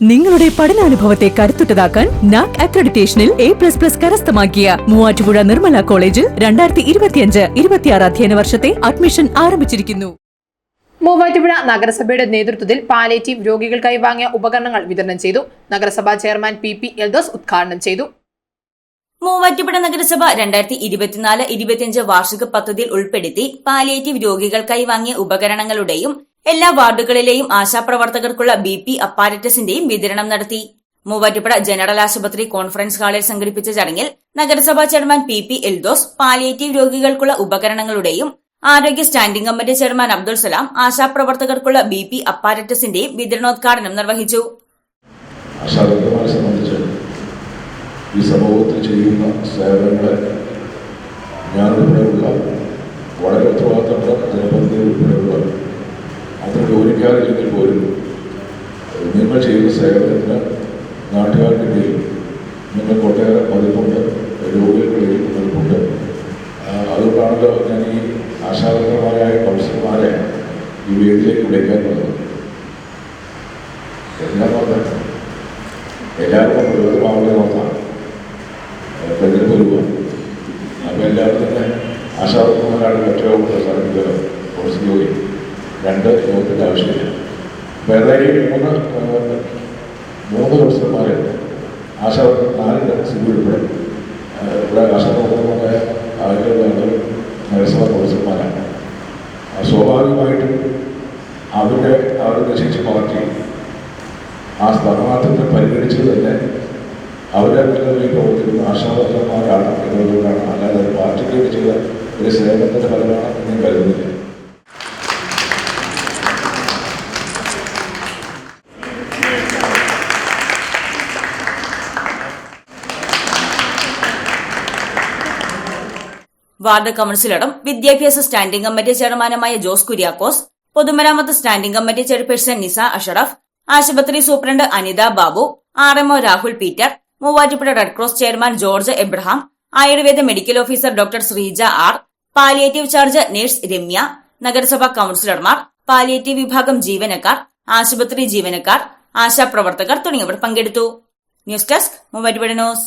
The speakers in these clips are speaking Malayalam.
നിങ്ങളുടെ പഠനാനുഭവത്തെ കരുത്തുറ്റതാക്കാൻ നാക് അക്രഡിറ്റേഷനിൽ എ പ്ലസ് പ്ലസ് കരസ്ഥമാക്കിയ മൂവാറ്റുപുഴ നിർമ്മല കോളേജിൽ രണ്ടായിരത്തി ഇരുപത്തിയഞ്ച് ഇരുപത്തിയാറ് അധ്യയന വർഷത്തെ അഡ്മിഷൻ ആരംഭിച്ചിരിക്കുന്നു. മൂവാറ്റുപുഴ നഗരസഭയുടെ നേതൃത്വത്തിൽ പാലേറ്റീവ് രോഗികൾക്കായി വാങ്ങിയ ഉപകരണങ്ങൾ വിതരണം ചെയ്തു. നഗരസഭാ ചെയർമാൻ പി പി എൽദോസ് ഉദ്ഘാടനം ചെയ്തു. മൂവാറ്റുപുഴ നഗരസഭ രണ്ടായിരത്തി ഇരുപത്തിനാല് ഇരുപത്തിയഞ്ച് വാർഷിക പദ്ധതിയിൽ ഉൾപ്പെടുത്തി പാലിയേറ്റീവ് രോഗികൾക്കായി വാങ്ങിയ ഉപകരണങ്ങളുടെയും എല്ലാ വാർഡുകളിലെയും ആശാപ്രവർത്തകർക്കുള്ള ബി പി അപ്പാരറ്റസിന്റെയും വിതരണം നടത്തി. മൂവാറ്റുപുഴ ജനറൽ ആശുപത്രി കോൺഫറൻസ് ഹാളിൽ സംഘടിപ്പിച്ച ചടങ്ങിൽ നഗരസഭാ chairman P P Eldhose palliative രോഗികൾക്കുള്ള ഉപകരണങ്ങളുടെയും ആരോഗ്യ standing committee chairman Abdul Salam ആശാപ്രവർത്തകർക്കുള്ള B P അപ്പാരറ്റസിന്റെയും വിതരണോദ്ഘാടനം നിർവഹിച്ചു. സംബന്ധിച്ച് ഈ സമൂഹത്തിൽ ചെയ്യുന്ന സേവനങ്ങളെ ഞാനുൾപ്പെടെയുള്ള വളരെ ഉത്തരവാദിത്തപ്പെട്ട ജനപ്രതിനിധി ഉൾപ്പെടെയുള്ള അത്ര ജോലിക്കാരില്ലെങ്കിൽ പോലും നിങ്ങൾ ചെയ്യുന്ന സേവനത്തിന് നാട്ടുകാർക്കിടയിൽ നിങ്ങൾക്ക് ഒട്ടേറെ പതിപ്പുണ്ട് രോഗികൾക്കിടയിൽ പതിപ്പുണ്ട്. അതുകൊണ്ടാണല്ലോ ഞാൻ ഈ ആശാവർക്കന്മാരായ കൗൺസിലർമാരെ ഈ വേദിയിലേക്ക് വിളിക്കാനുള്ളത് എല്ലാം പറഞ്ഞു എല്ലാവർക്കും പ്രയോജനമാവുന്ന ഒന്നാണ്. തെരഞ്ഞെടുപ്പ് വരുമ്പോൾ അപ്പോൾ എല്ലാവരും തന്നെ ആശാവർക്കന്മാരാണ് ഏറ്റവും സാധിക്കുന്നത് കുറച്ച് ജോലി. രണ്ട് യോഗത്തിന്റെ ആവശ്യമില്ല. വേറെ മൂന്ന് മൂന്ന് കൗൺസിലർമാർ ആശ നാലുണ്ട് സിബി ഉൾപ്പെടെ. ഇവിടെ ആശാവർക്കന്മാരായ ആളുകൾ നഗരസഭാ പ്രൊഫസർമാരാണ്. സ്വാഭാവികമായിട്ടും അവരുടെ അവരുടെ ശേഷി മാറ്റി ആ സ്ഥാനാർത്ഥത്തെ പരിഗണിച്ചത് തന്നെ അവരെ മുന്നിലേക്ക് പ്രവർത്തിക്കുന്ന ആശാവർത്തകന്മാരാണ് എന്നുള്ളതുകൊണ്ടാണ് അല്ലാതെ പാർട്ടിക്ക് ചെയ്ത ഒരു സേവനത്തിന്റെ ഫലമാണ് വാർഡ് കൌൺസിലറും വിദ്യാഭ്യാസ സ്റ്റാൻഡിംഗ് കമ്മിറ്റി ചെയർമാനുമായ ജോസ് കുര്യാക്കോസ് പൊതുമരാമത്ത് standing committee chairperson Nisa Ashraf ആശുപത്രി superintendent Anitha Babu R M O Rahul Peter Muvattupuzha red cross chairman George Abraham Ayurveda medical officer doctor Sreeja R palliative charge nurse Ramya നഗരസഭാ കൌൺസിലർമാർ പാലിയേറ്റീവ് വിഭാഗം ജീവനക്കാർ ആശുപത്രി ജീവനക്കാർ ആശാപ്രവർത്തകർ തുടങ്ങിയവർ പങ്കെടുത്തു. News desk Muvattupuzha news.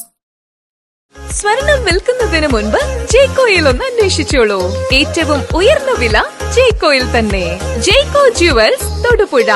സ്വർണം വിൽക്കുന്നതിന് മുൻപ് ജേക്കോയിൽ ഒന്ന് അന്വേഷിച്ചോളൂ. ഏറ്റവും ഉയർന്ന വില ജേക്കോയിൽ തന്നെ. ജേക്കോ ജുവൽസ് തൊടുപുഴ.